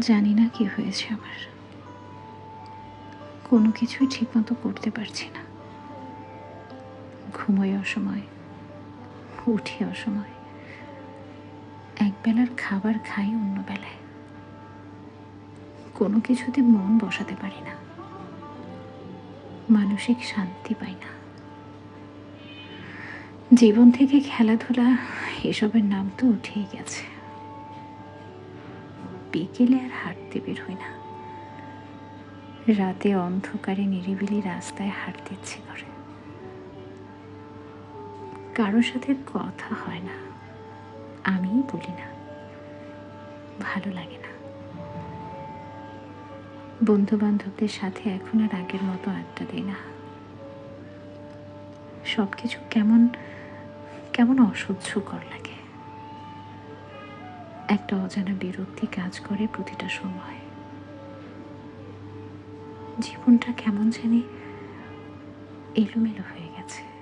জানি না কি হয়েছে আমার। কোনো কিছুই ঠিকমতো করতে পারছি না। ঘুমোই অসময়, উঠি অসময়। এক বেলার খাবার খাই অন্য বেলায়। কোনো কিছুতে মন বসাতে পারি না। মানসিক শান্তি পাই না। জীবন থেকে খেলাধুলা, এসবের নাম তো উঠেই গেছে। বিকেলে আর হাঁটতে বের হই না। রাতে অন্ধকারে নিরিবিলি রাস্তায় হাঁটতে ইচ্ছে করে। কারোর সাথে কথা হয় না। আমিই বলি না। ভালো লাগে না। বন্ধু বান্ধবদের সাথে এখন আর আগের মতো আড্ডা দিই না। সব কিছু কেমন কেমন অসহ্যকর লাগে। একটা অজানা বিরক্তি কাজ করে প্রতিটা সময়। জীবনটা কেমন জানি এলোমেলো হয়ে গেছে।